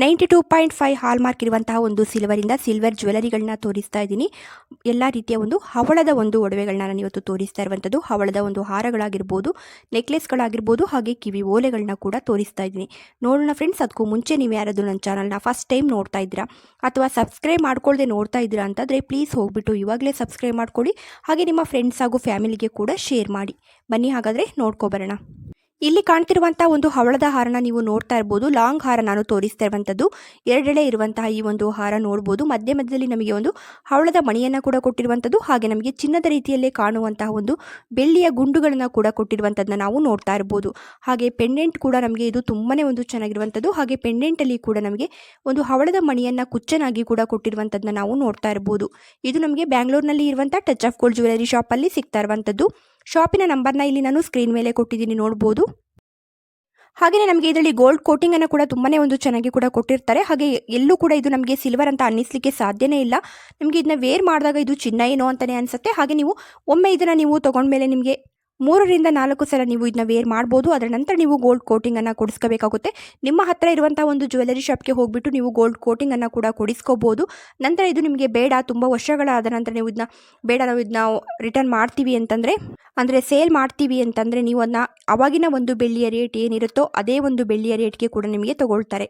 ninety two point five hallmark ಇರುವಂತಹ ಒಂದು ಸಿಲ್ವರಿಂದ silver ಜ್ಯುವೆಲರಿಗಳನ್ನ ತೋರಿಸ್ತಾ ಇದ್ದೀನಿ. ಎಲ್ಲ ರೀತಿಯ ಒಂದು ಹವಳದ ಒಂದು ಒಡವೆಗಳನ್ನ ನಾನು ಇವತ್ತು ತೋರಿಸ್ತಾ ಇರುವಂಥದ್ದು ಹವಳದ ಒಂದು ಹಾರಗಳಾಗಿರ್ಬೋದು, ನೆಕ್ಲೆಸ್ಗಳಾಗಿರ್ಬೋದು, ಹಾಗೆ ಕಿವಿ ಓಲೆಗಳನ್ನ ಕೂಡ ತೋರಿಸ್ತಾ ಇದ್ದೀನಿ. ನೋಡೋಣ ಫ್ರೆಂಡ್ಸ್, ಅದಕ್ಕೂ ಮುಂಚೆ ನೀವು ಯಾರಾದರೂ ನನ್ನ ಚಾನಲ್ನ ಫಸ್ಟ್ ಟೈಮ್ ನೋಡ್ತಾ ಇದ್ದೀರಾ ಅಥವಾ ಸಬ್ಸ್ಕ್ರೈಬ್ ಮಾಡ್ಕೊಳ್ಳದೆ ನೋಡ್ತಾ ಇದ್ದೀರಾ ಅಂತಂದರೆ ಪ್ಲೀಸ್ ಹೋಗ್ಬಿಟ್ಟು ಇವಾಗಲೇ ಸಬ್ಸ್ಕ್ರೈಬ್ ಮಾಡ್ಕೊಳ್ಳಿ. ಹಾಗೆ ನಿಮ್ಮ ಫ್ರೆಂಡ್ಸ್ ಹಾಗೂ ಫ್ಯಾಮಿಲಿಗೆ ಕೂಡ ಶೇರ್ ಮಾಡಿ. ಬನ್ನಿ ಹಾಗಾದರೆ ನೋಡ್ಕೊಬರೋಣ ಇಲ್ಲಿ ಕಾಣ್ತಿರುವಂತಹ ಒಂದು ಹವಳದ ಹಾರನ ನೀವು ನೋಡ್ತಾ ಇರ್ಬೋದು. ಲಾಂಗ್ ಹಾರ ನಾನು ತೋರಿಸ್ತಾ ಇರುವಂತದ್ದು. ಎರಡೆಳೆ ಇರುವಂತಹ ಈ ಒಂದು ಹಾರ ನೋಡಬಹುದು ಮಧ್ಯ ಮಧ್ಯದಲ್ಲಿ ನಮಗೆ ಒಂದು ಹವಳದ ಮಣಿಯನ್ನು ಕೂಡ ಕೊಟ್ಟಿರುವಂತದ್ದು. ಹಾಗೆ ನಮಗೆ ಚಿನ್ನದ ರೀತಿಯಲ್ಲೇ ಕಾಣುವಂತಹ ಒಂದು ಬೆಳ್ಳಿಯ ಗುಂಡುಗಳನ್ನು ಕೂಡ ಕೊಟ್ಟಿರುವಂತದ್ದನ್ನ ನಾವು ನೋಡ್ತಾ ಇರ್ಬೋದು. ಹಾಗೆ ಪೆಂಡೆಂಟ್ ಕೂಡ ನಮಗೆ ಇದು ತುಂಬಾನೇ ಒಂದು ಚೆನ್ನಾಗಿರುವಂತದ್ದು. ಹಾಗೆ ಪೆಂಡೆಂಟ್ ಅಲ್ಲಿ ಕೂಡ ನಮಗೆ ಒಂದು ಹವಳದ ಮಣಿಯನ್ನ ಕುಚ್ಚನಾಗಿ ಕೂಡ ಕೊಟ್ಟಿರುವಂತದ್ದನ್ನ ನಾವು ನೋಡ್ತಾ ಇರ್ಬೋದು. ಇದು ನಮಗೆ ಬ್ಯಾಂಗ್ಳೂರ್ನಲ್ಲಿ ಇರುವಂತಹ ಟಚ್ ಆಫ್ ಗೋಲ್ಡ್ ಜ್ಯುವೆಲರಿ ಶಾಪಲ್ಲಿ ಸಿಗ್ತಾ ಇರುವಂಥದ್ದು ಶಾಪಿನ ನಂಬರ್ನ ಇಲ್ಲಿ ನಾನು ಸ್ಕ್ರೀನ್ ಮೇಲೆ ಕೊಟ್ಟಿದ್ದೀನಿ, ನೋಡ್ಬೋದು. ಹಾಗೆಯೇ ನಮಗೆ ಇದರಲ್ಲಿ ಗೋಲ್ಡ್ ಕೋಟಿಂಗನ್ನು ಕೂಡ ತುಂಬಾ ಒಂದು ಚೆನ್ನಾಗಿ ಕೂಡ ಕೊಟ್ಟಿರ್ತಾರೆ. ಹಾಗೆ ಎಲ್ಲೂ ಕೂಡ ಇದು ನಮಗೆ ಸಿಲ್ವರ್ ಅಂತ ಅನ್ನಿಸ್ಲಿಕ್ಕೆ ಸಾಧ್ಯನೇ ಇಲ್ಲ. ನಿಮಗೆ ಇದನ್ನ ವೇರ್ ಮಾಡಿದಾಗ ಇದು ಚಿನ್ನ ಏನೋ ಅಂತಲೇ ಅನಿಸುತ್ತೆ. ಹಾಗೆ ನೀವು ಒಮ್ಮೆ ಇದನ್ನು ನೀವು ತೊಗೊಂಡ್ಮೇಲೆ ನಿಮಗೆ ಮೂರರಿಂದ ನಾಲ್ಕು ಸಲ ನೀವು ಇದನ್ನ ವೇರ್ ಮಾಡ್ಬೋದು. ಅದರ ನಂತರ ನೀವು ಗೋಲ್ಡ್ ಕೋಟಿಂಗನ್ನು ಕೊಡಿಸ್ಕೋಬೇಕಾಗುತ್ತೆ. ನಿಮ್ಮ ಹತ್ತಿರ ಇರುವಂಥ ಒಂದು ಜ್ಯುವೆಲರಿ ಶಾಪ್ಗೆ ಹೋಗ್ಬಿಟ್ಟು ನೀವು ಗೋಲ್ಡ್ ಕೋಟಿಂಗನ್ನು ಕೂಡ ಕೊಡಿಸ್ಕೋಬೋದು. ನಂತರ ಇದು ನಿಮಗೆ ಬೇಡ, ತುಂಬ ವರ್ಷಗಳಾದ ನಂತರ ನೀವು ಇದನ್ನ, ಬೇಡ ನಾವು ಇದನ್ನ ರಿಟರ್ನ್ ಮಾಡ್ತೀವಿ ಅಂತಂದರೆ, ಅಂದರೆ ಸೇಲ್ ಮಾಡ್ತೀವಿ ಅಂತಂದರೆ ನೀವು ಅದನ್ನ ಅವಾಗಿನ ಒಂದು ಬೆಳ್ಳಿಯ ರೇಟ್ ಏನಿರುತ್ತೋ ಅದೇ ಒಂದು ಬೆಳ್ಳಿಯ ರೇಟ್ಗೆ ಕೂಡ ನಿಮಗೆ ತಗೊಳ್ತಾರೆ.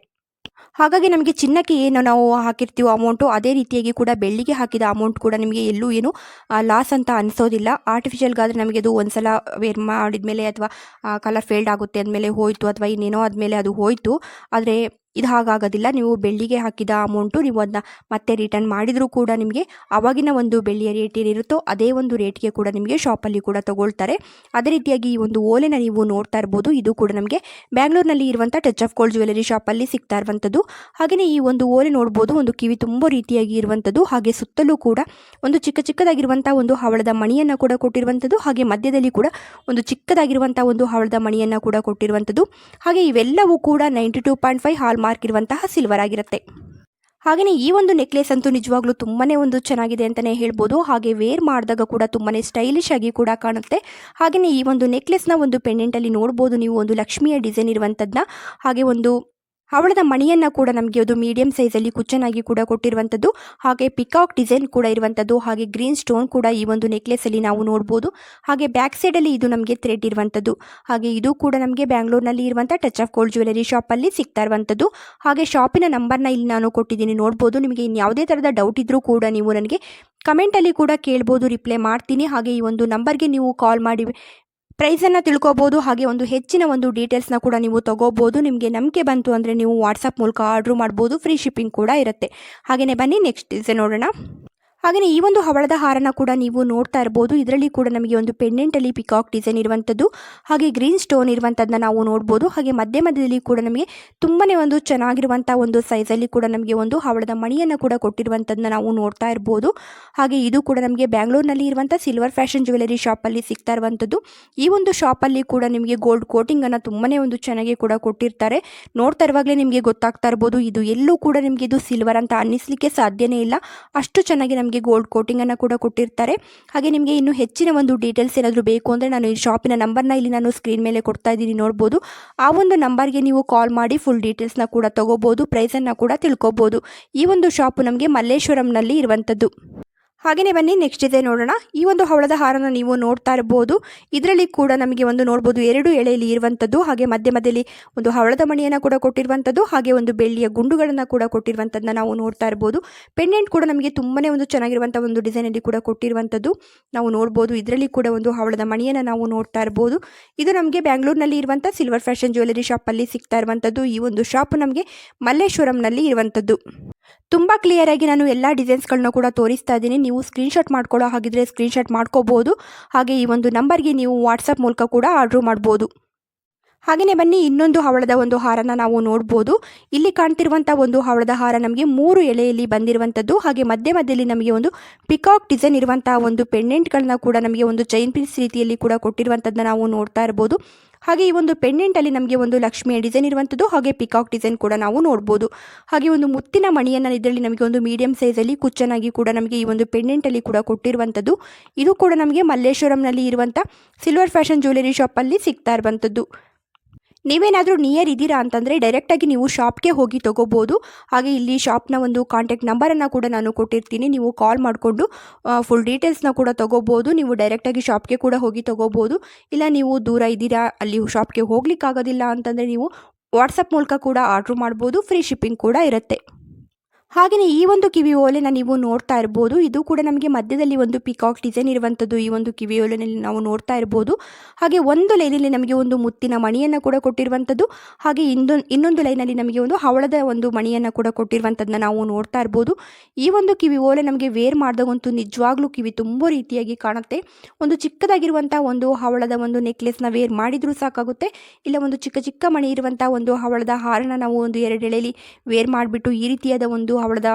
ಹಾಗಾಗಿ ನಮಗೆ ಚಿನ್ನಕ್ಕೆ ಏನು ನಾವು ಹಾಕಿರ್ತೀವೋ ಅಮೌಂಟು ಅದೇ ರೀತಿಯಾಗಿ ಕೂಡ ಬೆಳ್ಳಿಗೆ ಹಾಕಿದ ಅಮೌಂಟ್ ಕೂಡ ನಿಮಗೆ ಎಲ್ಲೂ ಏನು ಲಾಸ್ ಅಂತ ಅನಿಸೋದಿಲ್ಲ. ಆರ್ಟಿಫಿಷಿಯಲ್ಗಾದರೆ ನಮಗೆ ಅದು ಒಂದ್ಸಲ ವೇರ್ ಮಾಡಿದ ಮೇಲೆ ಅಥವಾ ಕಲರ್ ಫೇಲ್ಡ್ ಆಗುತ್ತೆ ಅಂದಮೇಲೆ ಹೋಯಿತು ಅಥವಾ ಇನ್ನೇನೋ ಆದಮೇಲೆ ಅದು ಹೋಯಿತು. ಆದರೆ ಇದು ಹಾಗಾಗೋದಿಲ್ಲ. ನೀವು ಬೆಳ್ಳಿಗೆ ಹಾಕಿದ ಅಮೌಂಟು ನೀವು ಅದನ್ನ ಮತ್ತೆ ರಿಟರ್ನ್ ಮಾಡಿದರೂ ಕೂಡ ನಿಮಗೆ ಆವಾಗಿನ ಒಂದು ಬೆಳ್ಳಿಯ ರೇಟ್ ಏನಿರುತ್ತೋ ಅದೇ ಒಂದು ರೇಟ್ಗೆ ಕೂಡ ನಿಮಗೆ ಶಾಪಲ್ಲಿ ಕೂಡ ತಗೊಳ್ತಾರೆ. ಅದೇ ರೀತಿಯಾಗಿ ಈ ಒಂದು ಓಲೆನ ನೀವು ನೋಡ್ತಾ ಇರ್ಬೋದು. ಇದು ಕೂಡ ನಮಗೆ ಬ್ಯಾಂಗ್ಳೂರ್ನಲ್ಲಿ ಇರುವಂಥ ಟಚ್ ಆಫ್ ಗೋಲ್ಡ್ ಜ್ಯುವೆಲರಿ ಶಾಪಲ್ಲಿ ಸಿಗ್ತಾ ಇರುವಂಥದ್ದು ಹಾಗೆಯೇ ಈ ಒಂದು ಓಲೆ ನೋಡ್ಬೋದು. ಒಂದು ಕಿವಿ ತುಂಬ ರೀತಿಯಾಗಿ ಇರುವಂಥದ್ದು ಹಾಗೆ ಸುತ್ತಲೂ ಕೂಡ ಒಂದು ಚಿಕ್ಕ ಚಿಕ್ಕದಾಗಿರುವಂಥ ಒಂದು ಹವಳದ ಮಣಿಯನ್ನು ಕೂಡ ಕೊಟ್ಟಿರುವಂಥದ್ದು ಹಾಗೆ ಮಧ್ಯದಲ್ಲಿ ಕೂಡ ಒಂದು ಚಿಕ್ಕದಾಗಿರುವಂಥ ಒಂದು ಹವಳದ ಮಣಿಯನ್ನು ಕೂಡ ಕೊಟ್ಟಿರುವಂಥದ್ದು ಹಾಗೆ ಇವೆಲ್ಲವೂ ಕೂಡ ninety two point five hallmark ಇರುವಂತಹ ಸಿಲ್ವರ್ ಆಗಿರುತ್ತೆ. ಹಾಗೆಯೇ ಈ ಒಂದು ನೆಕ್ಲೆಸ್ ಅಂತೂ ನಿಜವಾಗ್ಲೂ ತುಂಬಾ ಒಂದು ಚೆನ್ನಾಗಿದೆ ಅಂತಲೇ ಹೇಳ್ಬೋದು. ಹಾಗೆ ವೇರ್ ಮಾಡಿದಾಗ ಕೂಡ ತುಂಬಾ ಸ್ಟೈಲಿಶ್ ಆಗಿ ಕೂಡ ಕಾಣುತ್ತೆ. ಹಾಗೆಯೇ ಈ ಒಂದು ನೆಕ್ಲೆಸ್ನ ಒಂದು ಪೆಂಡೆಂಟಲ್ಲಿ ನೋಡ್ಬೋದು ನೀವು. ಒಂದು ಲಕ್ಷ್ಮಿಯ ಡಿಸೈನ್ ಇರುವಂಥದ್ದನ್ನ ಹಾಗೆ ಒಂದು ಹವಳದ ಮಣಿಯನ್ನು ಕೂಡ ನಮಗೆ ಅದು ಮೀಡಿಯಂ ಸೈಜಲ್ಲಿ ಕುಚ್ಚನಾಗಿ ಕೂಡ ಕೊಟ್ಟಿರುವಂಥದ್ದು ಹಾಗೆ ಪಿಕಾಕ್ ಡಿಸೈನ್ ಕೂಡ ಇರುವಂಥದ್ದು ಹಾಗೆ ಗ್ರೀನ್ ಸ್ಟೋನ್ ಕೂಡ ಈ ಒಂದು ನೆಕ್ಲೆಸಲ್ಲಿ ನಾವು ನೋಡ್ಬೋದು. ಹಾಗೆ ಬ್ಯಾಕ್ ಸೈಡಲ್ಲಿ ಇದು ನಮಗೆ ಥ್ರೆಡ್ ಇರುವಂಥದ್ದು ಹಾಗೆ ಇದು ಕೂಡ ನಮಗೆ ಬ್ಯಾಂಗ್ಳೂರ್ನಲ್ಲಿ ಇರುವಂಥ ಟಚ್ ಆಫ್ ಗೋಲ್ಡ್ ಜ್ಯುವೆಲರಿ ಶಾಪಲ್ಲಿ ಸಿಗ್ತಾ ಇರುವಂಥದ್ದು ಹಾಗೆ ಶಾಪಿನ ನಂಬರ್ನ ಇಲ್ಲಿ ನಾನು ಕೊಟ್ಟಿದ್ದೀನಿ. ನೋಡ್ಬೋದು. ನಿಮಗೆ ಇನ್ಯಾವುದೇ ಥರದ ಡೌಟ್ ಇದ್ದರೂ ಕೂಡ ನೀವು ನನಗೆ ಕಮೆಂಟಲ್ಲಿ ಕೂಡ ಕೇಳ್ಬೋದು. ರಿಪ್ಲೈ ಮಾಡ್ತೀನಿ. ಹಾಗೆ ಈ ಒಂದು ನಂಬರ್ಗೆ ನೀವು ಕಾಲ್ ಮಾಡಿ ಪ್ರೈಸನ್ನು ತಿಳ್ಕೊಬೋದು, ಹಾಗೆ ಒಂದು ಹೆಚ್ಚಿನ ಒಂದು ಡೀಟೇಲ್ಸ್ನ ಕೂಡ ನೀವು ತಗೋಬೋದು. ನಿಮಗೆ ನಂಬಿಕೆ ಬಂತು ಅಂದರೆ ನೀವು ವಾಟ್ಸಪ್ ಮೂಲಕ ಆರ್ಡ್ರ್ ಮಾಡ್ಬೋದು. ಫ್ರೀ ಶಿಪ್ಪಿಂಗ್ ಕೂಡ ಇರುತ್ತೆ. ಹಾಗೆಯೇ ಬನ್ನಿ ನೆಕ್ಸ್ಟ್ ಡಿಸೈನ್ ನೋಡೋಣ. ಹಾಗೆಯೇ ಈ ಒಂದು ಹವಳದ ಹಾರನ ಕೂಡ ನೀವು ನೋಡ್ತಾ ಇರ್ಬೋದು. ಇದರಲ್ಲಿ ಕೂಡ ನಮಗೆ ಒಂದು ಪೆಂಡೆಂಟಲ್ಲಿ ಪಿಕಾಕ್ ಡಿಸೈನ್ ಇರುವಂಥದ್ದು ಹಾಗೆ ಗ್ರೀನ್ ಸ್ಟೋನ್ ಇರುವಂಥದ್ದನ್ನ ನಾವು ನೋಡ್ಬೋದು. ಹಾಗೆ ಮಧ್ಯ ಮಧ್ಯದಲ್ಲಿ ಕೂಡ ನಮಗೆ ತುಂಬಾ ಒಂದು ಚೆನ್ನಾಗಿರುವಂಥ ಒಂದು ಸೈಜಲ್ಲಿ ಕೂಡ ನಮಗೆ ಒಂದು ಹವಳದ ಮಣಿಯನ್ನು ಕೂಡ ಕೊಟ್ಟಿರುವಂಥದ್ದನ್ನ ನಾವು ನೋಡ್ತಾ ಇರ್ಬೋದು. ಹಾಗೆ ಇದು ಕೂಡ ನಮಗೆ ಬ್ಯಾಂಗ್ಳೂರ್ನಲ್ಲಿ ಇರುವಂಥ ಸಿಲ್ವರ್ ಫ್ಯಾಷನ್ ಜ್ಯುವೆಲರಿ ಶಾಪಲ್ಲಿ ಸಿಗ್ತಾ ಇರುವಂಥದ್ದು ಈ ಒಂದು ಶಾಪಲ್ಲಿ ಕೂಡ ನಿಮಗೆ ಗೋಲ್ಡ್ ಕೋಟಿಂಗನ್ನು ತುಂಬಾ ಒಂದು ಚೆನ್ನಾಗಿ ಕೂಡ ಕೊಟ್ಟಿರ್ತಾರೆ. ನೋಡ್ತಾ ಇರುವಾಗಲೇ ನಿಮಗೆ ಗೊತ್ತಾಗ್ತಾ ಇರ್ಬೋದು, ಇದು ಎಲ್ಲೂ ಕೂಡ ನಿಮಗೆ ಇದು ಸಿಲ್ವರ್ ಅಂತ ಅನ್ನಿಸ್ಲಿಕ್ಕೆ ಸಾಧ್ಯನೇ ಇಲ್ಲ. ಅಷ್ಟು ಚೆನ್ನಾಗಿ ನಮಗೆ ಗೋಲ್ಡ್ ಕೋಟಿಂಗನ್ನು ಕೂಡ ಕೊಟ್ಟಿರ್ತಾರೆ. ಹಾಗೆ ನಿಮಗೆ ಇನ್ನೂ ಹೆಚ್ಚಿನ ಒಂದು ಡೀಟೇಲ್ಸ್ ಏನಾದರೂ ಬೇಕು ಅಂದರೆ ನಾನು ಈ ಶಾಪಿನ ನಂಬರ್ನ ಇಲ್ಲಿ ನಾನು ಸ್ಕ್ರೀನ್ ಮೇಲೆ ಕೊಡ್ತಾ ಇದ್ದೀನಿ ನೋಡ್ಬೋದು. ಆ ಒಂದು ನಂಬರ್ಗೆ ನೀವು ಕಾಲ್ ಮಾಡಿ ಫುಲ್ ಡೀಟೇಲ್ಸ್ನ ಕೂಡ ತಗೋಬೋದು ಪ್ರೈಸನ್ನು ಕೂಡ ತಿಳ್ಕೊಬೋದು. ಈ ಒಂದು ಶಾಪು ನಮಗೆ ಮಲ್ಲೇಶ್ವರಂನಲ್ಲಿ ಇರುವಂಥದ್ದು ಹಾಗೆಯೇ ಬನ್ನಿ ನೆಕ್ಸ್ಟ್ ಇದೆ ನೋಡೋಣ. ಈ ಒಂದು ಹವಳದ ಹಾರನ ನೀವು ನೋಡ್ತಾ ಇರ್ಬೋದು. ಇದರಲ್ಲಿ ಕೂಡ ನಮಗೆ ಒಂದು ನೋಡ್ಬೋದು, ಎರಡು ಎಳೆಯಲ್ಲಿ ಇರುವಂಥದ್ದು, ಹಾಗೆ ಮಧ್ಯ ಮಧ್ಯದಲ್ಲಿ ಒಂದು ಹವಳದ ಮಣಿಯನ್ನು ಕೂಡ ಕೊಟ್ಟಿರುವಂಥದ್ದು, ಹಾಗೆ ಒಂದು ಬೆಳ್ಳಿಯ ಗುಂಡುಗಳನ್ನು ಕೂಡ ಕೊಟ್ಟಿರುವಂಥದ್ದನ್ನ ನಾವು ನೋಡ್ತಾ ಇರ್ಬೋದು. ಪೆಂಡೆಂಟ್ ಕೂಡ ನಮಗೆ ತುಂಬಾನೇ ಒಂದು ಚೆನ್ನಾಗಿರುವಂಥ ಒಂದು ಡಿಸೈನಲ್ಲಿ ಕೂಡ ಕೊಟ್ಟಿರುವಂಥದ್ದು. ನಾವು ನೋಡ್ಬೋದು, ಇದರಲ್ಲಿ ಕೂಡ ಒಂದು ಹವಳದ ಮಣಿಯನ್ನು ನಾವು ನೋಡ್ತಾ ಇರ್ಬೋದು. ಇದು ನಮಗೆ ಬ್ಯಾಂಗ್ಳೂರ್ನಲ್ಲಿ ಇರುವಂಥ ಸಿಲ್ವರ್ ಫ್ಯಾಷನ್ ಜ್ಯುವೆಲರಿ ಶಾಪಲ್ಲಿ ಸಿಗ್ತಾ ಇರುವಂಥದ್ದು. ಈ ಒಂದು ಶಾಪ್ ನಮಗೆ ಮಲ್ಲೇಶ್ವರಂನಲ್ಲಿ ಇರುವಂಥದ್ದು. ತುಂಬ ಕ್ಲಿಯರಾಗಿ ನಾನು ಎಲ್ಲ ಡಿಸೈನ್ಸ್ಗಳನ್ನ ಕೂಡ ತೋರಿಸ್ತಾ ಇದ್ದೀನಿ. ನೀವು ಸ್ಕ್ರೀನ್ಶಾಟ್ ಮಾಡ್ಕೊಳ್ಳೋ ಹಾಗಿದ್ರೆ ಸ್ಕ್ರೀನ್ಶಾಟ್ ಮಾಡ್ಕೋಬೋದು. ಹಾಗೆ ಈ ಒಂದು ನಂಬರ್ಗೆ ನೀವು ವಾಟ್ಸಪ್ ಮೂಲಕ ಕೂಡ ಆರ್ಡ್ರ್ ಮಾಡ್ಬೋದು. ಹಾಗೆಯೇ ಬನ್ನಿ, ಇನ್ನೊಂದು ಹವಳದ ಒಂದು ಹಾರನ ನಾವು ನೋಡ್ಬೋದು. ಇಲ್ಲಿ ಕಾಣ್ತಿರುವಂಥ ಒಂದು ಹವಳದ ಹಾರ ನಮಗೆ ಮೂರು ಎಳೆಯಲ್ಲಿ ಬಂದಿರುವಂಥದ್ದು. ಹಾಗೆ ಮಧ್ಯ ಮಧ್ಯದಲ್ಲಿ ನಮಗೆ ಒಂದು ಪಿಕಾಕ್ ಡಿಸೈನ್ ಇರುವಂತಹ ಒಂದು ಪೆಂಡೆಂಟ್ಗಳನ್ನ ಕೂಡ ನಮಗೆ ಒಂದು ಚೈನ್ ಪೀಸ್ ರೀತಿಯಲ್ಲಿ ಕೂಡ ಕೊಟ್ಟಿರುವಂಥದ್ದನ್ನ ನಾವು ನೋಡ್ತಾ ಇರ್ಬೋದು. ಹಾಗೆ ಈ ಒಂದು ಪೆಂಡೆಂಟಲ್ಲಿ ನಮಗೆ ಒಂದು ಲಕ್ಷ್ಮಿಯ ಡಿಸೈನ್ ಇರುವಂಥದ್ದು, ಹಾಗೆ ಪಿಕಾಕ್ ಡಿಸೈನ್ ಕೂಡ ನಾವು ನೋಡ್ಬೋದು. ಹಾಗೆ ಒಂದು ಮುತ್ತಿನ ಮಣಿಯನ್ನು ಇದರಲ್ಲಿ ನಮಗೆ ಒಂದು ಮೀಡಿಯಂ ಸೈಜಲ್ಲಿ ಕುಚ್ಚನಾಗಿ ಕೂಡ ನಮಗೆ ಈ ಒಂದು ಪೆಂಡೆಂಟಲ್ಲಿ ಕೂಡ ಕೊಟ್ಟಿರುವಂಥದ್ದು. ಇದು ಕೂಡ ನಮಗೆ ಮಲ್ಲೇಶ್ವರಂನಲ್ಲಿ ಇರುವಂಥ ಸಿಲ್ವರ್ ಫ್ಯಾಷನ್ ಜ್ಯುವೆಲರಿ ಶಾಪಲ್ಲಿ ಸಿಗ್ತಾ ಇರುವಂಥದ್ದು. ನೀವೇನಾದರೂ ನಿಯರ್ ಇದ್ದೀರಾ ಅಂತಂದರೆ ಡೈರೆಕ್ಟಾಗಿ ನೀವು ಶಾಪ್ಗೆ ಹೋಗಿ ತೊಗೋಬೋದು. ಹಾಗೆ ಇಲ್ಲಿ ಶಾಪ್ನ ಒಂದು ಕಾಂಟ್ಯಾಕ್ಟ್ ನಂಬರನ್ನು ಕೂಡ ನಾನು ಕೊಟ್ಟಿರ್ತೀನಿ. ನೀವು ಕಾಲ್ ಮಾಡಿಕೊಂಡು ಫುಲ್ ಡೀಟೇಲ್ಸ್ನ ಕೂಡ ತೊಗೋಬೋದು. ನೀವು ಡೈರೆಕ್ಟಾಗಿ ಶಾಪ್ಗೆ ಕೂಡ ಹೋಗಿ ತೊಗೋಬೋದು. ಇಲ್ಲ, ನೀವು ದೂರ ಇದ್ದೀರಾ, ಅಲ್ಲಿ ಶಾಪ್ಗೆ ಹೋಗ್ಲಿಕ್ಕಾಗೋದಿಲ್ಲ ಅಂತಂದರೆ ನೀವು ವಾಟ್ಸಪ್ ಮೂಲಕ ಕೂಡ ಆರ್ಡ್ರ್ ಮಾಡ್ಬೋದು. ಫ್ರೀ ಶಿಪ್ಪಿಂಗ್ ಕೂಡ ಇರುತ್ತೆ. ಹಾಗೆಯೇ ಈ ಒಂದು ಕಿವಿ ಓಲೆನ ನೀವು ನೋಡ್ತಾ ಇರ್ಬೋದು. ಇದು ಕೂಡ ನಮಗೆ ಮಧ್ಯದಲ್ಲಿ ಒಂದು ಪಿಕಾಕ್ ಡಿಸೈನ್ ಇರುವಂಥದ್ದು ಈ ಒಂದು ಕಿವಿ ಓಲೆನಲ್ಲಿ ನಾವು ನೋಡ್ತಾ ಇರ್ಬೋದು. ಹಾಗೆ ಒಂದು ಲೈನಲ್ಲಿ ನಮಗೆ ಒಂದು ಮುತ್ತಿನ ಮಣಿಯನ್ನು ಕೂಡ ಕೊಟ್ಟಿರುವಂಥದ್ದು ಹಾಗೆ ಇನ್ನೊಂದು ಇನ್ನೊಂದು ಲೈನಲ್ಲಿ ನಮಗೆ ಒಂದು ಹವಳದ ಒಂದು ಮಣಿಯನ್ನು ಕೂಡ ಕೊಟ್ಟಿರುವಂಥದ್ದನ್ನ ನಾವು ನೋಡ್ತಾ ಇರ್ಬೋದು. ಈ ಒಂದು ಕಿವಿ ಓಲೆ ನಮಗೆ ವೇರ್ ಮಾಡಿದಾಗಂತೂ ನಿಜವಾಗ್ಲೂ ಕಿವಿ ತುಂಬ ರೀತಿಯಾಗಿ ಕಾಣುತ್ತೆ. ಒಂದು ಚಿಕ್ಕದಾಗಿರುವಂಥ ಒಂದು ಹವಳದ ಒಂದು ನೆಕ್ಲೆಸ್ನ ವೇರ್ ಮಾಡಿದರೂ ಸಾಕಾಗುತ್ತೆ. ಇಲ್ಲ ಒಂದು ಚಿಕ್ಕ ಚಿಕ್ಕ ಮಣಿ ಇರುವಂಥ ಒಂದು ಹವಳದ ಹಾರನ ನಾವು ಒಂದು ಎರಡು ಎಳೆಯಲ್ಲಿ ವೇರ್ ಮಾಡಿಬಿಟ್ಟು ಈ ರೀತಿಯಾದ ಒಂದು ಹವಳದ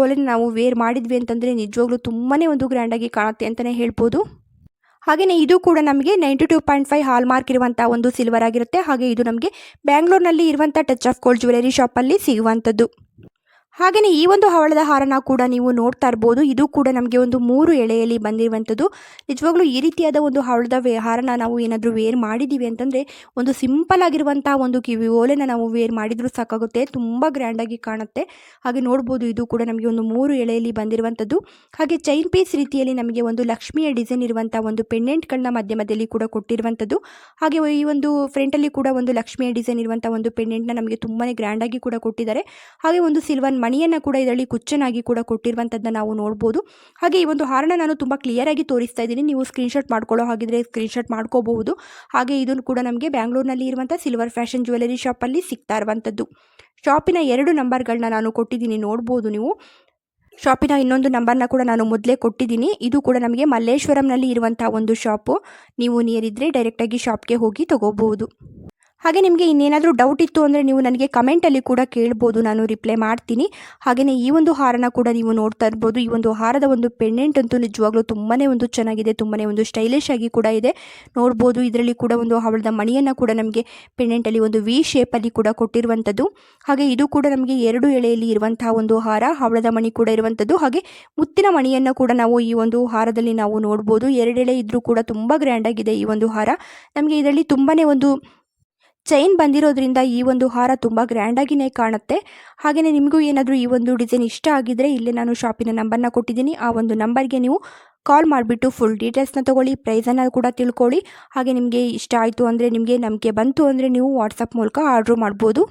ಓಲೆನ ನಾವು ವೇರ್ ಮಾಡಿದ್ವಿ ಅಂತಂದರೆ ನಿಜವಾಗ್ಲೂ ತುಂಬಾ ಒಂದು ಗ್ರ್ಯಾಂಡಾಗಿ ಕಾಣುತ್ತೆ ಅಂತಲೇ ಹೇಳ್ಬೋದು. ಹಾಗೆಯೇ ಇದು ಕೂಡ ನಮಗೆ ninety two point five hallmark ಇರುವಂಥ ಒಂದು ಸಿಲ್ವರ್ ಆಗಿರುತ್ತೆ. ಹಾಗೆ ಇದು ನಮಗೆ ಬ್ಯಾಂಗ್ಳೂರ್ನಲ್ಲಿ ಇರುವಂಥ ಟಚ್ ಆಫ್ ಗೋಲ್ಡ್ ಜ್ಯುವೆಲರಿ ಶಾಪಲ್ಲಿ ಸಿಗುವಂಥದ್ದು. ಹಾಗೆಯೇ ಈ ಒಂದು ಹವಳದ ಹಾರನ ಕೂಡ ನೀವು ನೋಡ್ತಾ ಇರ್ಬೋದು. ಇದು ಕೂಡ ನಮಗೆ ಒಂದು ಮೂರು ಎಳೆಯಲ್ಲಿ ಬಂದಿರುವಂಥದ್ದು. ನಿಜವಾಗ್ಲೂ ಈ ರೀತಿಯಾದ ಒಂದು ಹವಳದ ವೇ ಹಾರನ ನಾವು ಏನಾದರೂ ವೇರ್ ಮಾಡಿದ್ದೀವಿ ಅಂತಂದರೆ ಒಂದು ಸಿಂಪಲ್ ಆಗಿರುವಂಥ ಒಂದು ಕಿವಿ ಓಲೆನ ನಾವು ವೇರ್ ಮಾಡಿದರೂ ಸಾಕಾಗುತ್ತೆ. ತುಂಬ ಗ್ರ್ಯಾಂಡಾಗಿ ಕಾಣುತ್ತೆ. ಹಾಗೆ ನೋಡ್ಬೋದು ಇದು ಕೂಡ ನಮಗೆ ಒಂದು ಮೂರು ಎಳೆಯಲ್ಲಿ ಬಂದಿರುವಂಥದ್ದು. ಹಾಗೆ ಚೈನ್ ಪೀಸ್ ರೀತಿಯಲ್ಲಿ ನಮಗೆ ಒಂದು ಲಕ್ಷ್ಮಿಯ ಡಿಸೈನ್ ಇರುವಂಥ ಒಂದು ಪೆಂಡೆಂಟ್ಗಳನ್ನ ಮಧ್ಯ ಮಧ್ಯದಲ್ಲಿ ಕೂಡ ಕೊಟ್ಟಿರುವಂಥದ್ದು. ಹಾಗೆ ಈ ಒಂದು ಫ್ರಂಟಲ್ಲಿ ಕೂಡ ಒಂದು ಲಕ್ಷ್ಮಿಯ ಡಿಸೈನ್ ಇರುವಂಥ ಒಂದು ಪೆಂಡೆಂಟ್ನ ನಮಗೆ ತುಂಬಾ ಗ್ರ್ಯಾಂಡಾಗಿ ಕೂಡ ಕೊಟ್ಟಿದ್ದಾರೆ. ಹಾಗೆ ಒಂದು ಸಿಲ್ವರ್ ಮಣಿಯನ್ನು ಕೂಡ ಇದರಲ್ಲಿ ಕುಚ್ಚನಾಗಿ ಕೂಡ ಕೊಟ್ಟಿರುವಂಥದ್ದನ್ನ ನಾವು ನೋಡ್ಬೋದು. ಹಾಗೆ ಈ ಒಂದು ಹಾರನ ನಾನು ತುಂಬ ಕ್ಲಿಯರಾಗಿ ತೋರಿಸ್ತಾ ಇದ್ದೀನಿ. ನೀವು ಸ್ಕ್ರೀನ್ಶಾಟ್ ಮಾಡ್ಕೊಳ್ಳೋ ಹಾಗಿದ್ರೆ ಸ್ಕ್ರೀನ್ಶಾಟ್ ಮಾಡ್ಕೋಬಹುದು. ಹಾಗೆ ಇದನ್ನು ಕೂಡ ನಮಗೆ ಬ್ಯಾಂಗ್ಳೂರಿನಲ್ಲಿ ಇರುವಂಥ ಸಿಲ್ವರ್ ಫ್ಯಾಷನ್ ಜ್ಯುವೆಲರಿ ಶಾಪಲ್ಲಿ ಸಿಗ್ತಾ ಇರುವಂಥದ್ದು ಶಾಪಿನ ಎರಡು ನಂಬರ್ಗಳನ್ನ ನಾನು ಕೊಟ್ಟಿದ್ದೀನಿ, ನೋಡ್ಬೋದು ನೀವು. ಶಾಪಿನ ಇನ್ನೊಂದು ನಂಬರ್ನ ಕೂಡ ನಾನು ಮೊದಲೇ ಕೊಟ್ಟಿದ್ದೀನಿ. ಇದು ಕೂಡ ನಮಗೆ ಮಲ್ಲೇಶ್ವರಂನಲ್ಲಿ ಇರುವಂಥ ಒಂದು ಶಾಪು ನೀವು ನಿಯರಿದ್ರೆ ಡೈರೆಕ್ಟಾಗಿ ಶಾಪ್ಗೆ ಹೋಗಿ ತೊಗೋಬೋದು ಹಾಗೆ ನಿಮಗೆ ಇನ್ನೇನಾದರೂ ಡೌಟ್ ಇತ್ತು ಅಂದರೆ ನೀವು ನನಗೆ ಕಮೆಂಟಲ್ಲಿ ಕೂಡ ಕೇಳ್ಬೋದು, ನಾನು ರಿಪ್ಲೈ ಮಾಡ್ತೀನಿ. ಹಾಗೆಯೇ ಈ ಒಂದು ಹಾರನ ಕೂಡ ನೀವು ನೋಡ್ತಾ ಇರ್ಬೋದು. ಈ ಒಂದು ಹಾರದ ಒಂದು ಪೆಂಡೆಂಟ್ ಅಂತೂ ನಿಜವಾಗ್ಲೂ ತುಂಬಾ ಒಂದು ಚೆನ್ನಾಗಿದೆ ತುಂಬಾ ಒಂದು ಸ್ಟೈಲಿಶ್ ಆಗಿ ಕೂಡ ಇದೆ. ನೋಡ್ಬೋದು, ಇದರಲ್ಲಿ ಕೂಡ ಒಂದು ಹವಳದ ಮಣಿಯನ್ನು ಕೂಡ ನಮಗೆ ಪೆಂಡೆಂಟಲ್ಲಿ ಒಂದು ವಿ ಶೇಪಲ್ಲಿ ಕೂಡ ಕೊಟ್ಟಿರುವಂಥದ್ದು ಹಾಗೆ ಇದು ಕೂಡ ನಮಗೆ ಎರಡು ಎಳೆಯಲ್ಲಿ ಇರುವಂತಹ ಒಂದು ಹಾರ ಹವಳದ ಮಣಿ ಕೂಡ ಇರುವಂಥದ್ದು ಹಾಗೆ ಮುತ್ತಿನ ಮಣಿಯನ್ನು ಕೂಡ ನಾವು ಈ ಒಂದು ಹಾರದಲ್ಲಿ ನಾವು ನೋಡ್ಬೋದು. ಎರಡೆಳೆ ಇದ್ರೂ ಕೂಡ ತುಂಬ ಗ್ರ್ಯಾಂಡಾಗಿದೆ ಈ ಒಂದು ಹಾರ. ನಮಗೆ ಇದರಲ್ಲಿ ತುಂಬಾ ಒಂದು ಚೈನ್ ಬಂದಿರೋದ್ರಿಂದ ಈ ಒಂದು ಹಾರ ತುಂಬ ಗ್ರ್ಯಾಂಡಾಗಿಯೇ ಕಾಣುತ್ತೆ. ಹಾಗೆಯೇ ನಿಮಗೂ ಏನಾದರೂ ಈ ಒಂದು ಡಿಸೈನ್ ಇಷ್ಟ ಆಗಿದ್ದರೆ ಇಲ್ಲೇ ನಾನು ಶಾಪಿನ ನಂಬರ್ನ ಕೊಟ್ಟಿದ್ದೀನಿ. ಆ ಒಂದು ನಂಬರ್ಗೆ ನೀವು ಕಾಲ್ ಮಾಡಿಬಿಟ್ಟು ಫುಲ್ ಡೀಟೇಲ್ಸ್ನ ತೊಗೊಳ್ಳಿ ಪ್ರೈಸನ್ನು ಕೂಡ ತಿಳ್ಕೊಳ್ಳಿ. ಹಾಗೆ ನಿಮಗೆ ಇಷ್ಟ ಆಯಿತು ಅಂದರೆ ನಿಮಗೆ ನಂಬಿಕೆ ಬಂತು ಅಂದರೆ ನೀವು ವಾಟ್ಸಪ್ ಮೂಲಕ ಆರ್ಡ್ರ್ ಮಾಡ್ಬೋದು.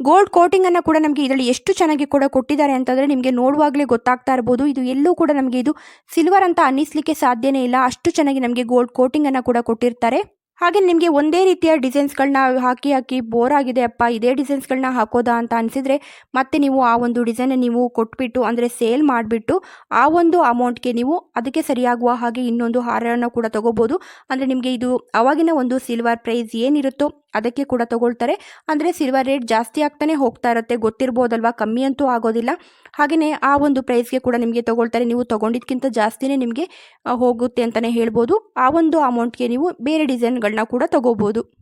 ಗೋಲ್ಡ್ ಕೋಟಿಂಗನ್ನು ಕೂಡ ನಮಗೆ ಇದರಲ್ಲಿ ಎಷ್ಟು ಚೆನ್ನಾಗಿ ಕೂಡ ಕೊಟ್ಟಿದ್ದಾರೆ ಅಂತಂದರೆ ನಿಮಗೆ ನೋಡುವಾಗಲೇ ಗೊತ್ತಾಗ್ತಾ ಇರ್ಬೋದು. ಇದು ಎಲ್ಲೂ ಕೂಡ ನಮಗೆ ಇದು ಸಿಲ್ವರ್ ಅಂತ ಅನ್ನಿಸ್ಲಿಕ್ಕೆ ಸಾಧ್ಯನೇ ಇಲ್ಲ. ಅಷ್ಟು ಚೆನ್ನಾಗಿ ನಮಗೆ ಗೋಲ್ಡ್ ಕೋಟಿಂಗನ್ನು ಕೂಡ ಕೊಟ್ಟಿರ್ತಾರೆ. ಹಾಗೆ ನಿಮಗೆ ಒಂದೇ ರೀತಿಯ ಡಿಸೈನ್ಸ್ಗಳನ್ನ ಹಾಕಿ ಹಾಕಿ ಬೋರ್ ಆಗಿದೆ ಅಪ್ಪ, ಇದೇ ಡಿಸೈನ್ಸ್ಗಳನ್ನ ಹಾಕೋದಾ ಅಂತ ಅನಿಸಿದರೆ ಮತ್ತೆ ನೀವು ಆ ಒಂದು ಡಿಸೈನ್ ನೀವು ಕೊಟ್ಬಿಟ್ಟು, ಅಂದರೆ ಸೇಲ್ ಮಾಡಿಬಿಟ್ಟು ಆ ಒಂದು ಅಮೌಂಟ್ಗೆ ನೀವು ಅದಕ್ಕೆ ಸರಿಯಾಗುವ ಹಾಗೆ ಇನ್ನೊಂದು ಹಾರನ ಕೂಡ ತಗೋಬೋದು. ಅಂದರೆ ನಿಮಗೆ ಇದು ಅವಾಗಿನ ಒಂದು ಸಿಲ್ವರ್ ಪ್ರೈಸ್ ಏನಿರುತ್ತೋ ಅದಕ್ಕೆ ಕೂಡ ತಗೊಳ್ತಾರೆ. ಅಂದರೆ ಸಿಲ್ವರ್ ರೇಟ್ ಜಾಸ್ತಿ ಆಗ್ತಾನೆ ಹೋಗ್ತಾ ಇರುತ್ತೆ. ಗೊತ್ತಿರ್ಬೋದಲ್ವಾ? ಕಮ್ಮಿ ಅಂತೂ ಆಗೋದಿಲ್ಲ. ಹಾಗೆಯೇ ಆ ಒಂದು ಪ್ರೈಸ್ಗೆ ಕೂಡ ನಿಮಗೆ ತಗೊಳ್ತಾರೆ. ನೀವು ತೊಗೊಂಡಿದ್ದಕ್ಕಿಂತ ಜಾಸ್ತಿನೇ ನಿಮಗೆ ಹೋಗುತ್ತೆ ಅಂತಲೇ ಹೇಳ್ಬೋದು. ಆ ಒಂದು ಅಮೌಂಟ್ಗೆ ನೀವು ಬೇರೆ ಡಿಸೈನ್ಗಳನ್ನ ಕೂಡ ತಗೋಬೋದು.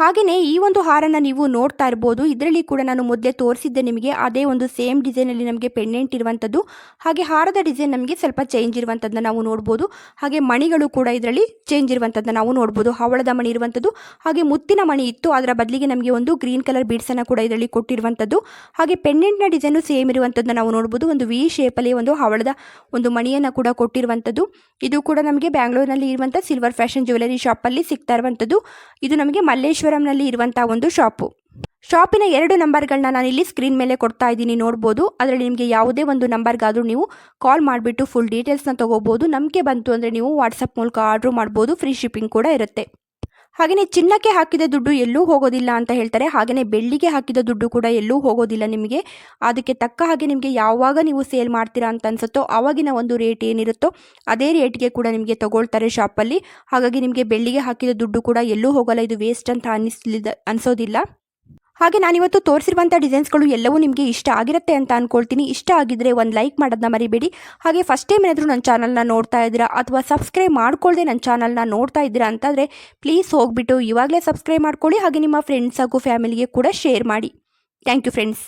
ಹಾಗೆಯೇ ಈ ಒಂದು ಹಾರನ ನೀವು ನೋಡ್ತಾ ಇರ್ಬೋದು. ಇದರಲ್ಲಿ ಕೂಡ ನಾನು ಮೊದಲೇ ತೋರಿಸಿದ್ದೆ ನಿಮಗೆ. ಅದೇ ಒಂದು ಸೇಮ್ ಡಿಸೈನಲ್ಲಿ ನಮಗೆ ಪೆಂಡೆಂಟ್ ಇರುವಂಥದ್ದು ಹಾಗೆ ಹಾರದ ಡಿಸೈನ್ ನಮಗೆ ಸ್ವಲ್ಪ ಚೇಂಜ್ ಇರುವಂಥದ್ದನ್ನ ನಾವು ನೋಡ್ಬೋದು. ಹಾಗೆ ಮಣಿಗಳು ಕೂಡ ಇದರಲ್ಲಿ ಚೇಂಜ್ ಇರುವಂಥದ್ದನ್ನ ನಾವು ನೋಡ್ಬೋದು. ಹವಳದ ಮಣಿ ಇರುವಂಥದ್ದು ಹಾಗೆ ಮುತ್ತಿನ ಮಣಿ ಇತ್ತು. ಅದರ ಬದಲಿಗೆ ನಮಗೆ ಒಂದು ಗ್ರೀನ್ ಕಲರ್ ಬೀಡ್ಸನ್ನು ಕೂಡ ಇದರಲ್ಲಿ ಕೊಟ್ಟಿರುವಂಥದ್ದು ಹಾಗೆ ಪೆಂಡೆಂಟ್ನ ಡಿಸೈನು ಸೇಮ್ ಇರುವಂಥದ್ದನ್ನ ನಾವು ನೋಡ್ಬೋದು. ಒಂದು ವಿ ಶೇಪಲ್ಲಿ ಒಂದು ಹವಳದ ಒಂದು ಮಣಿಯನ್ನು ಕೂಡ ಕೊಟ್ಟಿರುವಂಥದ್ದು ಇದು ಕೂಡ ನಮಗೆ ಬ್ಯಾಂಗ್ಳೂರಿನಲ್ಲಿ ಇರುವಂಥ ಸಿಲ್ವರ್ ಫ್ಯಾಷನ್ ಜ್ಯುವೆಲರಿ ಶಾಪಲ್ಲಿ ಸಿಗ್ತಾ ಇರುವಂಥದ್ದು ಇದು ನಮಗೆ ಮಲ್ಲೇಶ್ವರಂನಲ್ಲಿ ಇರುವಂಥ ಒಂದು ಶಾಪು. ಶಾಪಿನ ಎರಡು ನಂಬರ್ಗಳನ್ನ ನಾನು ಇಲ್ಲಿ ಸ್ಕ್ರೀನ್ ಮೇಲೆ ಕೊಡ್ತಾ ಇದ್ದೀನಿ, ನೋಡ್ಬೋದು. ಅದರಲ್ಲಿ ನಿಮಗೆ ಯಾವುದೇ ಒಂದು ನಂಬರ್ಗಾದರೂ ನೀವು ಕಾಲ್ ಮಾಡಿಬಿಟ್ಟು ಫುಲ್ ಡೀಟೇಲ್ಸ್ನ ತೊಗೋಬೋದು. ನಮಗೆ ಬಂತು ಅಂದರೆ ನೀವು ವಾಟ್ಸಪ್ ಮೂಲಕ ಆರ್ಡ್ರ್ ಮಾಡ್ಬೋದು. ಫ್ರೀ ಶಿಪ್ಪಿಂಗ್ ಕೂಡ ಇರುತ್ತೆ. ಹಾಗೆಯೇ ಚಿನ್ನಕ್ಕೆ ಹಾಕಿದ ದುಡ್ಡು ಎಲ್ಲೂ ಹೋಗೋದಿಲ್ಲ ಅಂತ ಹೇಳ್ತಾರೆ. ಹಾಗೆಯೇ ಬೆಳ್ಳಿಗೆ ಹಾಕಿದ ದುಡ್ಡು ಕೂಡ ಎಲ್ಲೂ ಹೋಗೋದಿಲ್ಲ ನಿಮಗೆ. ಅದಕ್ಕೆ ತಕ್ಕ ಹಾಗೆ ನಿಮಗೆ ಯಾವಾಗ ನೀವು ಸೇಲ್ ಮಾಡ್ತೀರಾ ಅಂತ ಅನ್ಸುತ್ತೋ ಆವಾಗಿನ ಒಂದು ರೇಟ್ ಏನಿರುತ್ತೋ ಅದೇ ರೇಟ್ಗೆ ಕೂಡ ನಿಮಗೆ ತಗೊಳ್ತಾರೆ ಶಾಪಲ್ಲಿ. ಹಾಗಾಗಿ ನಿಮಗೆ ಬೆಳ್ಳಿಗೆ ಹಾಕಿದ ದುಡ್ಡು ಕೂಡ ಎಲ್ಲೂ ಹೋಗಲ್ಲ. ಇದು ವೇಸ್ಟ್ ಅಂತ ಅನ್ನಿಸ್ಲಿದ ಅನಿಸೋದಿಲ್ಲ. ಹಾಗೆ ನಾನಿವತ್ತು ತೋರಿಸಿರುವಂಥ ಡಿಸೈನ್ಸ್ಗಳು ಎಲ್ಲವೂ ನಿಮಗೆ ಇಷ್ಟ ಆಗಿರುತ್ತೆ ಅಂತ ಅಂದ್ಕೊಳ್ತೀನಿ ಇಷ್ಟ ಆಗಿದ್ರೆ ಒಂದು ಲೈಕ್ ಮಾಡೋದನ್ನ ಮರಿಬೇಡಿ. ಹಾಗೆ ಫಸ್ಟ್ ಟೈಮ್ ಏನಾದರೂ ನನ್ನ ಚಾನಲ್ನ ನೋಡ್ತಾ ಇದ್ದೀರಾ ಅಥವಾ ಸಬ್ಸ್ಕ್ರೈಬ್ ಮಾಡ್ಕೊಳ್ಳದೆ ನನ್ನ ಚಾನಲ್ನ ನೋಡ್ತಾ ಇದ್ದೀರಾ ಅಂತಂದರೆ ಪ್ಲೀಸ್ ಹೋಗ್ಬಿಟ್ಟು ಇವಾಗಲೇ ಸಬ್ಸ್ಕ್ರೈಬ್ ಮಾಡ್ಕೊಳ್ಳಿ. ಹಾಗೆ ನಿಮ್ಮ ಫ್ರೆಂಡ್ಸ್ ಹಾಗೂ ಫ್ಯಾಮಿಲಿಗೆ ಕೂಡ ಶೇರ್ ಮಾಡಿ. Thank you friends